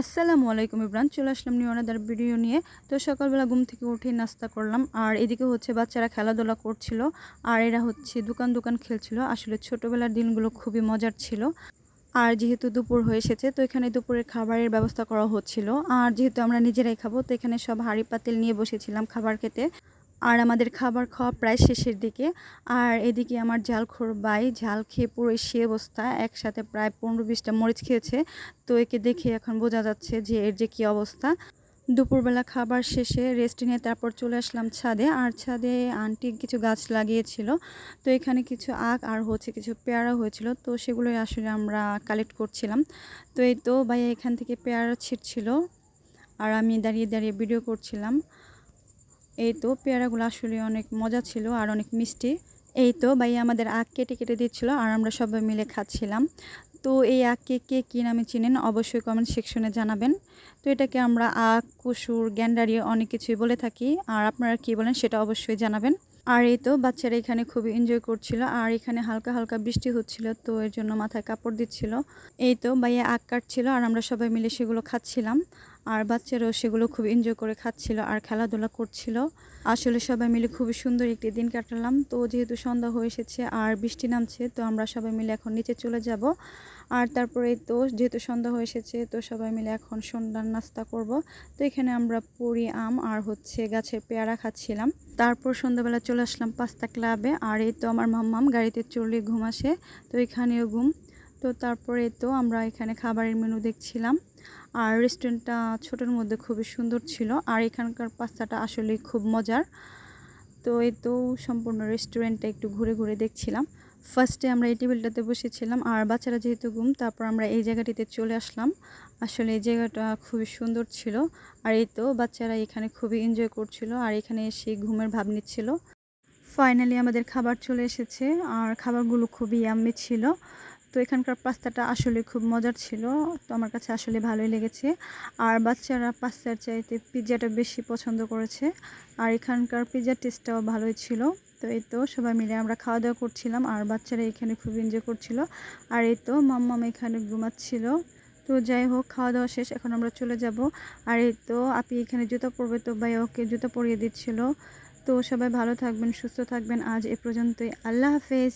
আসসালামু আলাইকুম ইব্রান চলে আসলাম নিউ অনাদার ভিডিও নিয়ে। তো সকালবেলা ঘুম থেকে উঠে নাস্তা করলাম, আর এদিকে হচ্ছে বাচ্চারা খেলাধুলা করছিল, আর এরা হচ্ছে দোকান দোকান খেলছিল। আসলে ছোটোবেলার দিনগুলো খুবই মজার ছিল। আর যেহেতু দুপুর হয়ে এসেছে, তো এখানে দুপুরের খাবারের ব্যবস্থা করা হচ্ছিল। আর যেহেতু আমরা নিজেরাই খাব, তো এখানে সব হাঁড়ি পাতিল নিয়ে বসেছিলাম খাবার খেতে। আর আমাদের খাবার খাওয়া প্রায় শেষের দিকে। আর এদিকে আমার ঝালখোর বাই ঝাল খেয়ে পুরো সে অবস্থা। একসাথে প্রায় পনেরো বিশটা মরিচ খেয়েছে। তো একে দেখে এখন বোঝা যাচ্ছে যে এর যে কী অবস্থা। দুপুরবেলা খাবার শেষে রেস্ট নিয়ে তারপর চলে আসলাম ছাদে। আর ছাদে আন্টি কিছু গাছ লাগিয়েছিল। তো এখানে কিছু আখ আর হচ্ছে কিছু পেয়ারা হয়েছিল। তো সেগুলোই আসলে আমরা কালেক্ট করছিলাম। তো এই তো ভাইয়া এখান থেকে পেয়ারা ছিটছিল। আর আমি দাঁড়িয়ে দাঁড়িয়ে ভিডিও করছিলাম। এই তো পেয়ারাগুলো আসলে অনেক মজা ছিল আর অনেক মিষ্টি। এই তো ভাইয়া আমাদের আখ কেটে কেটে দিচ্ছিল আর আমরা সবাই মিলে খাচ্ছিলাম। তো এই আখকে কে কী নামে চিনেন অবশ্যই কমেন্ট সেকশনে জানাবেন। তো এটাকে আমরা আখ, কুসুর, গ্যান্ডারি অনেক কিছুই বলে থাকি। আর আপনারা কী বলেন সেটা অবশ্যই জানাবেন। আর এই তো বাচ্চারা এখানে খুবই এনজয় করছিল আর এখানে হালকা হালকা বৃষ্টি হচ্ছিল তো এর জন্য মাথায় কাপড় দিচ্ছিল। এই তো ভাইয়া আখ কাটছিল আর আমরা সবাই মিলে সেগুলো খাচ্ছিলাম। আর বাচ্চারাও সেগুলো খুব এনজয় করে খাচ্ছিল আর খেলাধুলা করছিল। আসলে সবাই মিলে খুবই সুন্দর একটি দিন কাটালাম। তো যেহেতু সন্ধ্যা হয়ে এসেছে আর বৃষ্টি নামছে, তো আমরা সবাই মিলে এখন নিচে চলে যাব। আর তারপরে তো যেহেতু সন্ধ্যা হয়ে এসেছে, তো সবাই মিলে এখন সন্ধ্যার নাস্তা করব। তো এখানে আমরা পুরি, আম আর হচ্ছে গাছের পেয়ারা খাচ্ছিলাম। তারপর সন্ধ্যাবেলা চলে আসলাম পাস্তা ক্লাবে। আর এই তো আমার মাম্মাম গাড়িতে চলে ঘুম আসে, তো এখানেও ঘুম। তো তারপরে তো আমরা এখানে খাবারের মেনু দেখছিলাম। আর রেস্টুরেন্টটা ছোটোর মধ্যে খুবই সুন্দর ছিল। আর এখানকার পাস্তাটা আসলে খুব মজার। তো এই তো সম্পূর্ণ রেস্টুরেন্টটা একটু ঘুরে ঘুরে দেখছিলাম। ফার্স্টে আমরা এই টেবিলটাতে বসেছিলাম আর বাচ্চারা যেহেতু ঘুম, তারপর আমরা এই জায়গাটিতে চলে আসলাম। আসলে এই জায়গাটা খুবই সুন্দর ছিল। আর এই তো বাচ্চারা এখানে খুবই এনজয় করছিল আর এখানে এসে ঘুমের ভাব নিচ্ছিল। ফাইনালি আমাদের খাবার চলে এসেছে। আর খাবারগুলো খুবই আম্মি ছিল। তো এখানকার পাস্তাটা আসলে খুব মজার ছিল। তো আমার কাছে আসলে ভালোই লেগেছে। আর বাচ্চারা পাস্তার চাইতে পিৎজাটা বেশি পছন্দ করেছে। আর এখানকার পিৎজার টেস্টটাও ভালোই ছিল। তো এই তো সবাই মিলে আমরা খাওয়া দাওয়া করছিলাম। আর বাচ্চারা এখানে খুব এনজয় করছিল। আর এই তো মাম্মাম এখানে ঘুমাচ্ছিল। তো যাই হোক খাওয়া দাওয়া শেষ। এখন আমরা চলে যাব। আর এই তো আপনি এখানে জুতো পরবে তো ভাই ওকে জুতো পরিয়ে দিচ্ছিল। তো সবাই ভালো থাকবেন, সুস্থ থাকবেন। আজ এ পর্যন্তই। আল্লাহ হাফেজ।